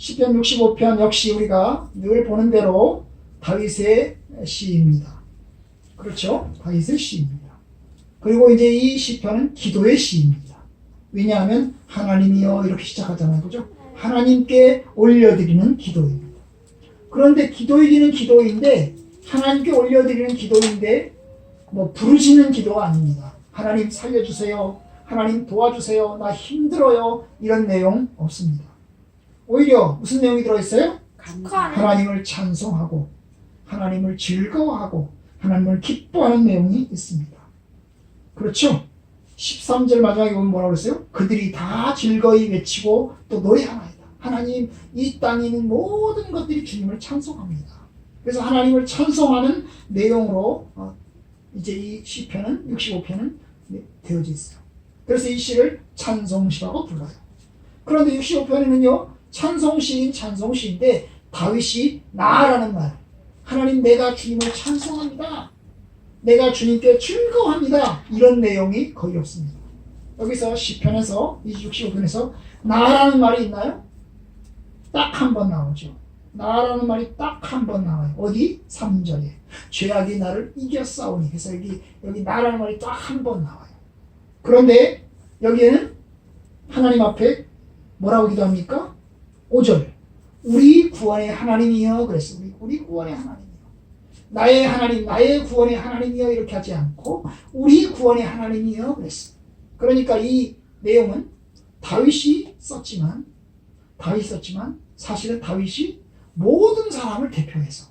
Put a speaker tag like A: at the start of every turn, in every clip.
A: 시편 65편 역시 우리가 늘 보는 대로 다윗의 시입니다. 그렇죠? 다윗의 시입니다. 그리고 이제 이 시편은 기도의 시입니다. 왜냐하면 하나님이여 이렇게 시작하잖아요. 그죠? 하나님께 올려드리는 기도입니다. 그런데 기도이기는 기도인데 하나님께 올려드리는 기도인데 뭐 부르짖는 기도가 아닙니다. 하나님 살려주세요. 하나님 도와주세요. 나 힘들어요. 이런 내용 없습니다. 오히려 무슨 내용이 들어있어요?
B: 감사하는
A: 하나님을 찬송하고 하나님을 즐거워하고 하나님을 기뻐하는 내용이 있습니다. 그렇죠? 13절 마지막에 보면 뭐라고 그랬어요? 그들이 다 즐거이 외치고 또 노래하나이다. 하나님 이 땅에 있는 모든 것들이 주님을 찬송합니다. 그래서 하나님을 찬송하는 내용으로 어, 이제 이 시편은 65편은 되어져 있어요. 그래서 이 시를 찬송시라고 불러요. 그런데 65편에는요 찬송시인 찬송시인데 다윗이 나라는 말 하나님 내가 주님을 찬송합니다. 내가 주님께 즐거워합니다. 이런 내용이 거의 없습니다. 여기서 시편에서 65편에서 나라는 말이 있나요? 딱 한 번 나오죠. 나라는 말이 딱 한 번 나와요. 어디? 3절에. 죄악이 나를 이겼사오니. 그래서 여기, 여기 나라는 말이 딱 한 번 나와요. 그런데 여기에는 하나님 앞에 뭐라고 기도합니까? 5절. 우리 구원의 하나님이여. 그랬어. 우리, 우리 구원의 하나님이여. 나의 하나님, 나의 구원의 하나님이여. 이렇게 하지 않고, 우리 구원의 하나님이여. 그랬어. 그러니까 이 내용은 다윗이 썼지만, 다윗이 썼지만, 사실은 다윗이 모든 사람을 대표해서,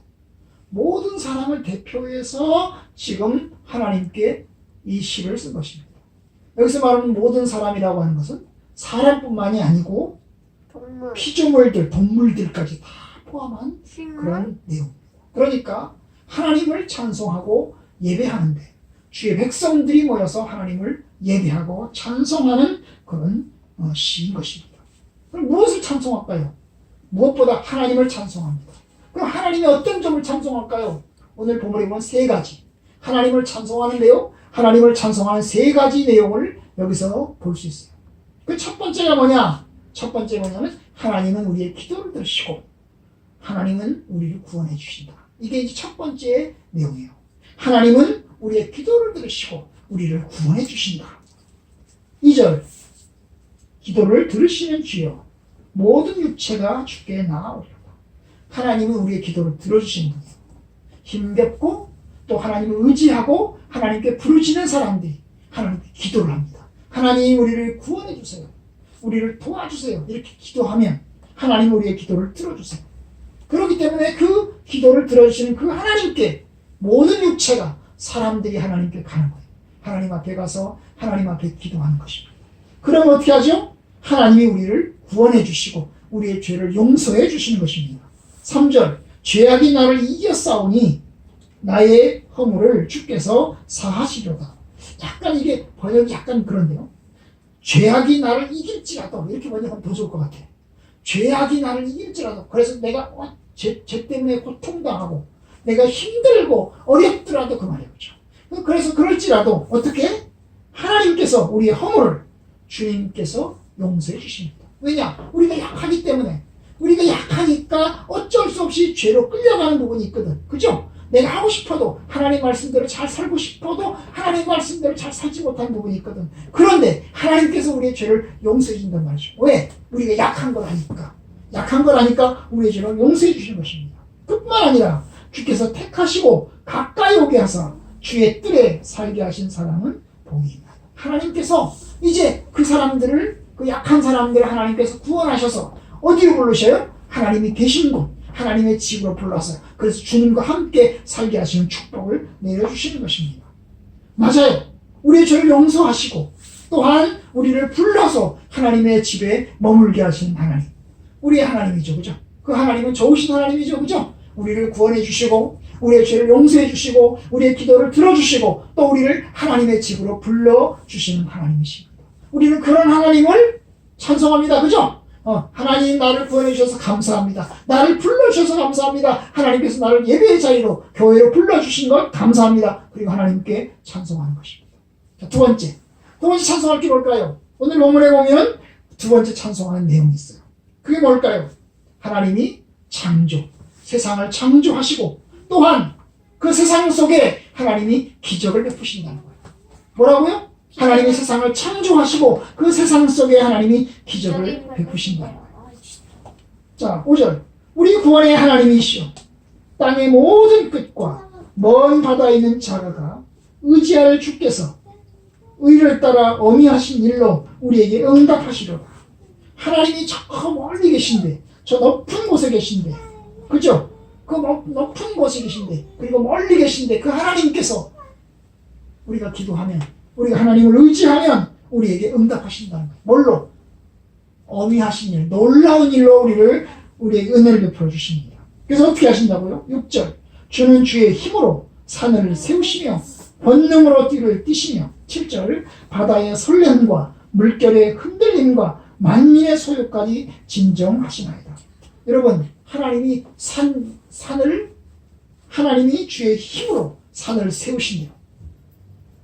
A: 모든 사람을 대표해서 지금 하나님께 이 시를 쓴 것입니다. 여기서 말하는 모든 사람이라고 하는 것은 사람뿐만이 아니고
B: 동물
A: 피조물들, 동물들까지 다 포함한
B: 식물
A: 그런 내용입니다. 그러니까 하나님을 찬송하고 예배하는데 주의 백성들이 모여서 하나님을 예배하고 찬송하는 그런 어, 시인 것입니다. 그럼 무엇을 찬송할까요? 무엇보다 하나님을 찬송합니다. 그럼 하나님의 어떤 점을 찬송할까요? 오늘 본문에 보면 세 가지. 하나님을 찬송하는데요. 하나님을 찬송하는 세 가지 내용을 여기서 볼 수 있어요. 그 첫 번째가 뭐냐? 첫 번째 뭐냐면 하나님은 우리의 기도를 들으시고 하나님은 우리를 구원해 주신다. 이게 이제 첫 번째 내용이에요. 하나님은 우리의 기도를 들으시고 우리를 구원해 주신다. 2절 기도를 들으시는 주여 모든 육체가 주께 나아오리로다. 하나님은 우리의 기도를 들어주시는 분이에요. 힘겹고 또 하나님을 의지하고 하나님께 부르짖는 사람들이 하나님께 기도를 합니다. 하나님 우리를 구원해 주세요. 우리를 도와주세요. 이렇게 기도하면 하나님 우리의 기도를 들어주세요. 그렇기 때문에 그 기도를 들어주시는 그 하나님께 모든 육체가 사람들이 하나님께 가는 거예요. 하나님 앞에 가서 하나님 앞에 기도하는 것입니다. 그러면 어떻게 하죠? 하나님이 우리를 구원해 주시고 우리의 죄를 용서해 주시는 것입니다. 3절 죄악이 나를 이겼사오니 나의 허물을 주께서 사하시려다. 약간 이게 번역이 약간 그런데요. 죄악이 나를 이길지라도 이렇게 번역하면 더 좋을 것 같아요. 죄악이 나를 이길지라도 그래서 내가 어, 죄, 죄 때문에 고통당하고 내가 힘들고 어렵더라도 그 말이에요. 그렇죠? 그래서 그럴지라도 어떻게 하나님께서 우리의 허물을 주님께서 용서해 주십니다. 왜냐? 우리가 약하기 때문에 우리가 약하니까 어쩔 수 없이 죄로 끌려가는 부분이 있거든. 그죠? 내가 하고 싶어도 하나님 말씀대로 잘 살고 싶어도 하나님 말씀대로 잘 살지 못하는 부분이 있거든. 그런데 하나님께서 우리의 죄를 용서해 준단 말이죠. 왜? 우리가 약한 걸 아니까. 약한 걸 아니까 우리의 죄를 용서해 주시는 것입니다. 뿐만 아니라 주께서 택하시고 가까이 오게 하사 주의 뜰에 살게 하신 사람은 복이다. 하나님께서 이제 그 사람들을 그 약한 사람들을 하나님께서 구원하셔서 어디로 부르셔요? 하나님이 계신 곳, 하나님의 집으로 불러서 그래서 주님과 함께 살게 하시는 축복을 내려주시는 것입니다. 맞아요. 우리의 죄를 용서하시고 또한 우리를 불러서 하나님의 집에 머물게 하시는 하나님. 우리의 하나님이죠. 그죠? 그 하나님은 좋으신 하나님이죠. 그죠? 우리를 구원해 주시고 우리의 죄를 용서해 주시고 우리의 기도를 들어주시고 또 우리를 하나님의 집으로 불러주시는 하나님이십니다. 우리는 그런 하나님을 찬송합니다. 그죠? 어, 하나님 나를 구원해 주셔서 감사합니다. 나를 불러주셔서 감사합니다. 하나님께서 나를 예배의 자리로 교회로 불러주신 것 감사합니다. 그리고 하나님께 찬송하는 것입니다. 자, 두 번째. 두 번째 찬송할 게 뭘까요? 오늘 본문에 보면 두 번째 찬송하는 내용이 있어요. 그게 뭘까요? 하나님이 창조, 세상을 창조하시고 또한 그 세상 속에 하나님이 기적을 베푸신다는 거예요. 뭐라고요? 하나님이 세상을 창조하시고 그 세상 속에 하나님이 기적을 베푸신다는 거예요. 자, 5절. 우리 구원의 하나님이시여 땅의 모든 끝과 먼 바다에 있는 자가가 의지할 주께서 의를 따라 어미하신 일로 우리에게 응답하시려다. 하나님이 저 멀리 계신데, 저 높은 곳에 계신데, 그죠? 그 높- 높은 곳에 계신데, 그리고 멀리 계신데, 그 하나님께서 우리가 기도하면, 우리가 하나님을 의지하면 우리에게 응답하신다는 거예요. 뭘로? 어미하신 일, 놀라운 일로 우리를, 우리에게 은혜를 베풀어 주십니다. 그래서 어떻게 하신다고요? 6절. 주는 주의 힘으로 산을 세우시며 본능으로 띠를 띠시며 7절 바다의 설렘과 물결의 흔들림과 만민의 소유까지 진정하시나이다. 여러분 하나님이 산 산을 하나님이 주의 힘으로 산을 세우신대요.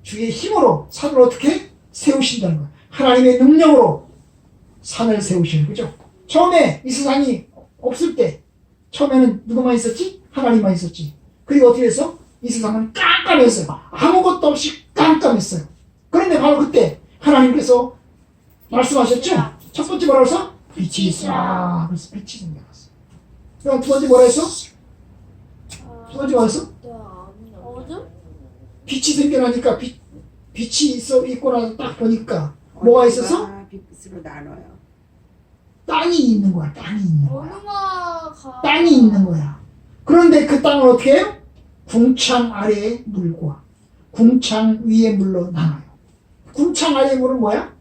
A: 주의 힘으로 산을 어떻게 세우신다는 거예요. 하나님의 능력으로 산을 세우시는 거죠. 처음에 이 세상이 없을 때 처음에는 누구만 있었지? 하나님만 있었지. 그리고 어떻게 했어? 이 세상은 깜깜했어요. 아무것도 없이 깜깜했어요. 그런데 바로 그때 하나님께서 말씀하셨죠? 첫 번째 뭐라고 했어? 빛이 있으라. 그래서 빛이 생겨났어. 그럼 두 번째 뭐라 했어? 두 번째 뭐라 했어? 빛이 생겨나니까 빛, 빛이 있어 있고 나서 딱 보니까 뭐가 있어서?
C: 빛으로 나눠요.
A: 땅이 있는 거야. 땅이 있는 거야.
B: 어둠아가
A: 땅이 있는 거야. 그런데 그 땅을 어떻게 해요? 궁창 아래의 물과 궁창 위의 물로 나눠요. 궁창 아래의 물은 뭐야?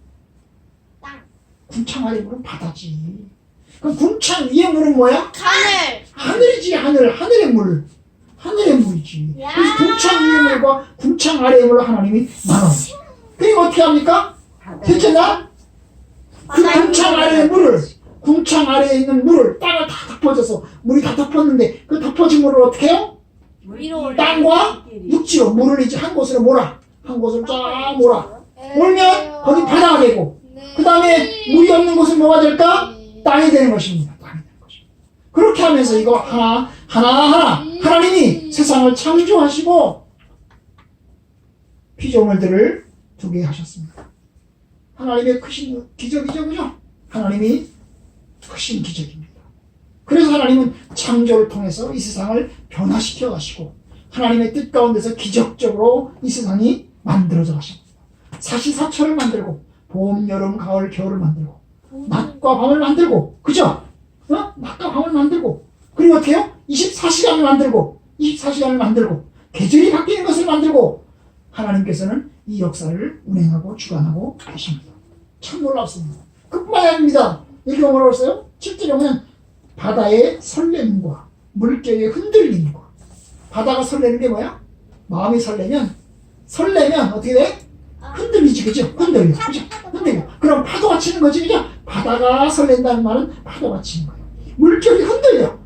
B: 땅.
A: 궁창 아래의 물은 바다지. 그럼 궁창 위의 물은 뭐야?
B: 하늘
A: 하늘이지 하늘. 하늘의 물. 하늘의 물이지.
B: 야.
A: 그래서 궁창 위의 물과 궁창 아래의 물로 하나님이 나눠요. 그리고 어떻게 합니까? 셋째 날, 그 궁창 아래의 물을, 궁창 아래에 있는 물을 땅을 다 덮어져서 물이 다 덮었는데 그 덮어진 물을 어떻게 해요? 땅과 육지로 물을 이제 한 곳으로 몰아. 한 곳으로 쫙 몰아. 몰면 거기 바다가 되고 그 다음에 물이 없는 곳은 뭐가 될까? 땅이 되는 것입니다. 땅이 되는 것입니다. 그렇게 하면서 이거 하나 하나 하나 하나님이 세상을 창조하시고 피조물들을 두게 하셨습니다. 하나님의 크신 기적이죠, 그죠? 하나님이 크신 기적입니다. 그래서 하나님은 창조를 통해서 이 세상을 변화시켜 가시고 하나님의 뜻 가운데서 기적적으로 이 세상이 만들어져 가십니다. 사시사철을 만들고 봄, 여름, 가을, 겨울을 만들고 낮과 밤을 만들고 그죠? 어? 낮과 밤을 만들고 그리고 어떻게 해요? 24시간을 만들고 24시간을 만들고 계절이 바뀌는 것을 만들고 하나님께서는 이 역사를 운행하고 주관하고 계십니다. 참 놀랍습니다. 그뿐만이 아닙니다. 이게 뭐라고 했어요? 7절에 보면 바다의 설렘과 물결의 흔들림과 바다가 설레는 게 뭐야? 마음이 설레면 설레면 어떻게 돼? 흔들리지 그죠? 흔들려 그죠? 흔들려 그럼 파도가 치는 거지 그죠? 바다가 설렌다는 말은 파도가 치는 거예요 물결이 흔들려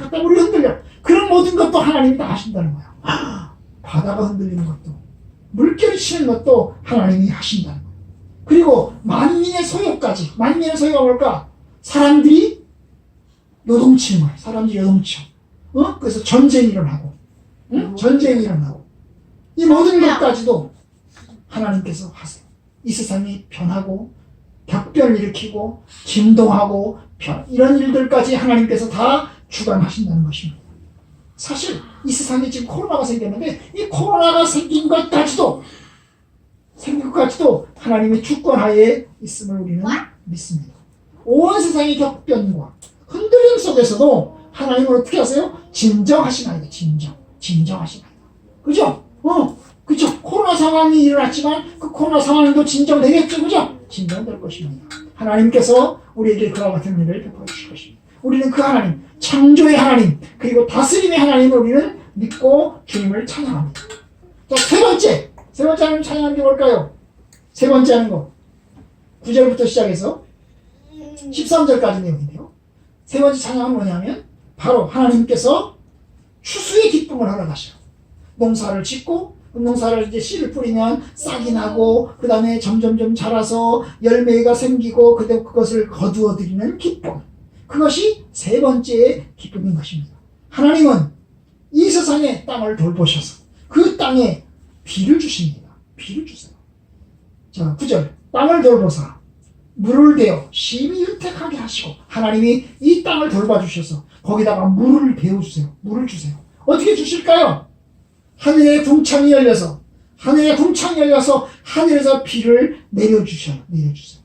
A: 갔다 물이 흔들려 그런 모든 것도 하나님이 다 하신다는 거야 아, 바다가 흔들리는 것도 물결이 치는 것도 하나님이 하신다는 거예요 그리고 만민의 소유까지 만민의 소유가 뭘까? 사람들이 요동치는 거예요 사람들이 요동쳐 어? 그래서 전쟁이 일어나고 응? 전쟁이 일어나고 이 모든 것까지도 하나님께서 하세요. 이 세상이 변하고 격변을 일으키고 진동하고 변, 이런 일들까지 하나님께서 다 주관하신다는 것입니다. 사실 이 세상에 지금 코로나가 생겼는데 이 코로나가 생긴 것까지도 생긴 것까지도 하나님의 주권하에 있음을 우리는 믿습니다. 온 세상의 격변과 흔들림 속에서도 하나님은 어떻게 하세요? 진정하시나이다. 진정. 진정하시나이다. 그죠? 어, 그죠? 코로나 상황이 일어났지만 그 코로나 상황도 진정되겠죠. 그죠? 진정될 것입니다. 하나님께서 우리에게 그와 같은 일을 베풀어 주실 것입니다. 우리는 그 하나님, 창조의 하나님, 그리고 다스림의 하나님을 우리는 믿고 주님을 찬양합니다. 자, 세 번째. 세 번째 하나님 찬양하는 게 뭘까요? 세 번째 하는 거. 9절부터 시작해서 13절까지 내용인데요. 세 번째 찬양은 뭐냐면 바로 하나님께서 추수의 기쁨을 하러 가셔요. 농사를 짓고 그 농사를 이제 씨를 뿌리면 싹이 나고 그 다음에 점점점 자라서 열매가 생기고 그때 그것을 거두어 드리는 기쁨. 그것이 세 번째의 기쁨인 것입니다. 하나님은 이 세상의 땅을 돌보셔서 그 땅에 비를 주십니다. 비를 주세요. 자, 9절. 땅을 돌보사 물을 대어 심히 윤택하게 하시고 하나님이 이 땅을 돌봐 주셔서 거기다가 물을 배워 주세요. 물을 주세요. 어떻게 주실까요? 하늘의 궁창이 열려서 하늘의 궁창이 열려서 하늘에서 비를 내려 주셔 내려 주세요.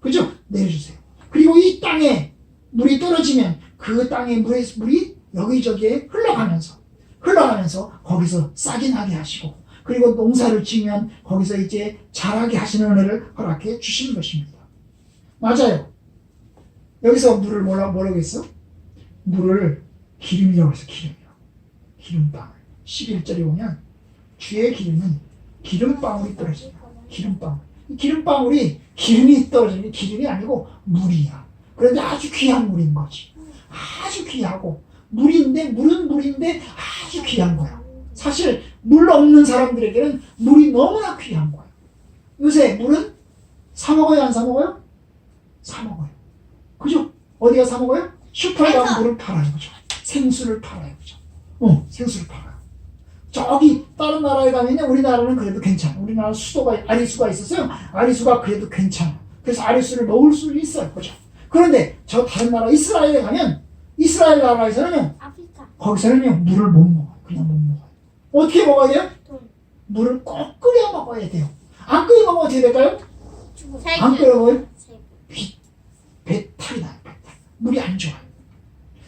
A: 그죠? 내려 주세요. 그리고 이 땅에 물이 떨어지면 그 땅에 물이, 물이 여기저기에 흘러가면서 흘러가면서 거기서 싹이 나게 하시고 그리고 농사를 지으면 거기서 이제 자라게 하시는 은혜를 허락해 주시는 것입니다. 맞아요. 여기서 물을 뭐라, 뭐라고 했어? 물을 기름이라고 해서 기름이요. 기름방울. 11절에 보면 주의 기름은 기름방울이 떨어져요. 기름방울. 이 기름방울이 기름이 떨어지는 게 기름이 아니고 물이야. 그런데 아주 귀한 물인 거지. 아주 귀하고 물인데 물은 물인데 아주 귀한 거야. 사실 물 없는 사람들에게는 물이 너무나 귀한 거야. 요새 물은 사 먹어요, 안 사 먹어요? 사 먹어요. 그죠? 어디가 사 먹어요? 슈퍼에 가면
B: 해서.
A: 물을 팔아요, 그죠? 생수를 팔아요, 그죠? 어, 생수를 팔아요. 저기 다른 나라에 가면요, 우리나라는 그래도 괜찮아. 우리나라 수도가 아리수가 있었어요. 아리수가 그래도 괜찮아. 그래서 아리수를 먹을 수 있어요, 그죠? 그런데 저 다른 나라 이스라엘에 가면 이스라엘 나라에서는요,
B: 아프리카.
A: 거기서는요 물을 못 먹어요. 그냥 못 먹어요. 어떻게 먹어야 돼요?
B: 돈.
A: 물을 꼭 끓여 먹어야 돼요. 안 끓여 먹으면 어떻게 될까요? 안 끓여 먹으면
B: 세금.
A: 배탈이 나요. 배탈. 물이 안 좋아요.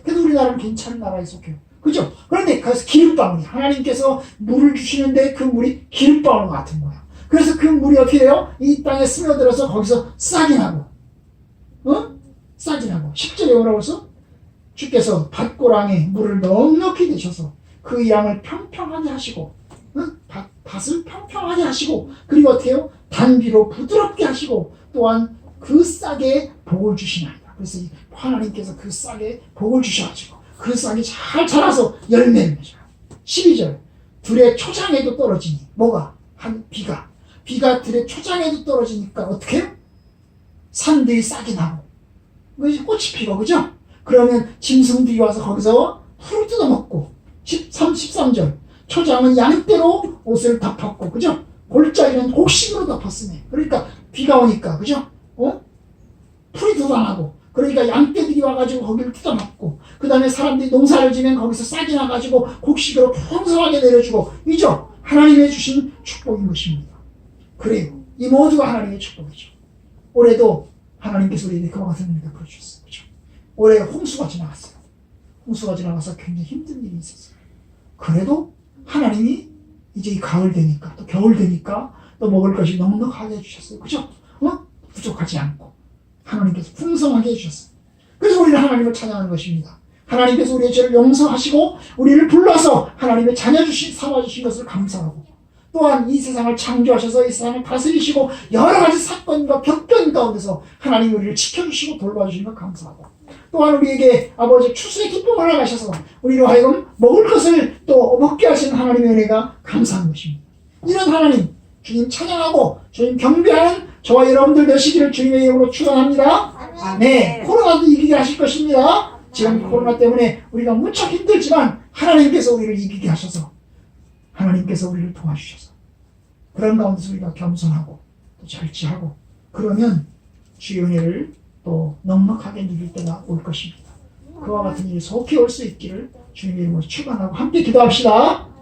A: 그래도 우리나라는 괜찮은 나라에 속해요. 그죠? 그런데 그래서 기름방울이 하나님께서 물을 주시는데 그 물이 기름방울 같은 거야. 그래서 그 물이 어떻게 돼요? 이 땅에 스며들어서 거기서 싹이 나고, 어? 10절에 뭐라고 써? 주께서 밭고랑에 물을 넉넉히 내셔서 그 양을 평평하게 하시고, 어? 밭, 밭을 평평하게 하시고, 그리고 해요? 단비로 부드럽게 하시고, 또한 그 싹에 복을 주시나이다. 그래서 이 하나님께서 그 싹에 복을 주셔가지고 그 싹이 잘 자라서 열매를 맺어요. 12절 들의 초장에도 떨어지니 뭐가? 한 비가 비가 들의 초장에도 떨어지니까 어떻게? 산들이 싹이 나고 그것이 꽃이 피고 그죠? 그러면 짐승들이 와서 거기서 풀을 뜯어먹고 13, 13절 초장은 양떼로 옷을 덮었고 그죠? 골짜기는 곡식으로 덮었으니 그러니까 비가 오니까 그죠? 어? 풀이 돋아나고 그러니까 양떼들이 와가지고 거기를 뜯어먹고 그 다음에 사람들이 농사를 지면 거기서 싹이 나가지고 곡식으로 풍성하게 내려주고 이죠 하나님의 주신 축복인 것입니다 그래요 이 모두가 하나님의 축복이죠 올해도 하나님께서 우리에게 그와 같은 은혜가 보여주셨어요 그죠 올해 홍수가 지나갔어요 홍수가 지나가서 굉장히 힘든 일이 있었어요 그래도 하나님이 이제 이 가을 되니까 또 겨울 되니까 또 먹을 것이 넉넉하게 해주셨어요 그죠 어? 부족하지 않고 하나님께서 풍성하게 해주셨어요. 그래서 우리는 하나님을 찬양하는 것입니다. 하나님께서 우리의 죄를 용서하시고 우리를 불러서 하나님의 자녀 주신 삼아 주신 것을 감사하고 또한 이 세상을 창조하셔서 이 세상을 다스리시고 여러 가지 사건과 격변 가운데서 하나님이 우리를 지켜주시고 돌봐주신 것 감사하고 또한 우리에게 아버지 추수의 기쁨을 허락하셔서 우리로 하여금 먹을 것을 또 먹게 하신 하나님의 은혜가 감사한 것입니다. 이런 하나님 주님 찬양하고 주님 경배하는 저와 여러분들 되시기를 주님의 이름으로 축원합니다. 네, 코로나도 이기게 하실 것입니다. 지금 코로나 때문에 우리가 무척 힘들지만 하나님께서 우리를 이기게 하셔서 하나님께서 우리를 도와주셔서 그런 가운데서 우리가 겸손하고 또 절제하고 그러면 주의 은혜를 또 넉넉하게 누릴 때가 올 것입니다. 그와 같은 일이 속히 올 수 있기를 주님의 이름으로 축원하고 함께 기도합시다.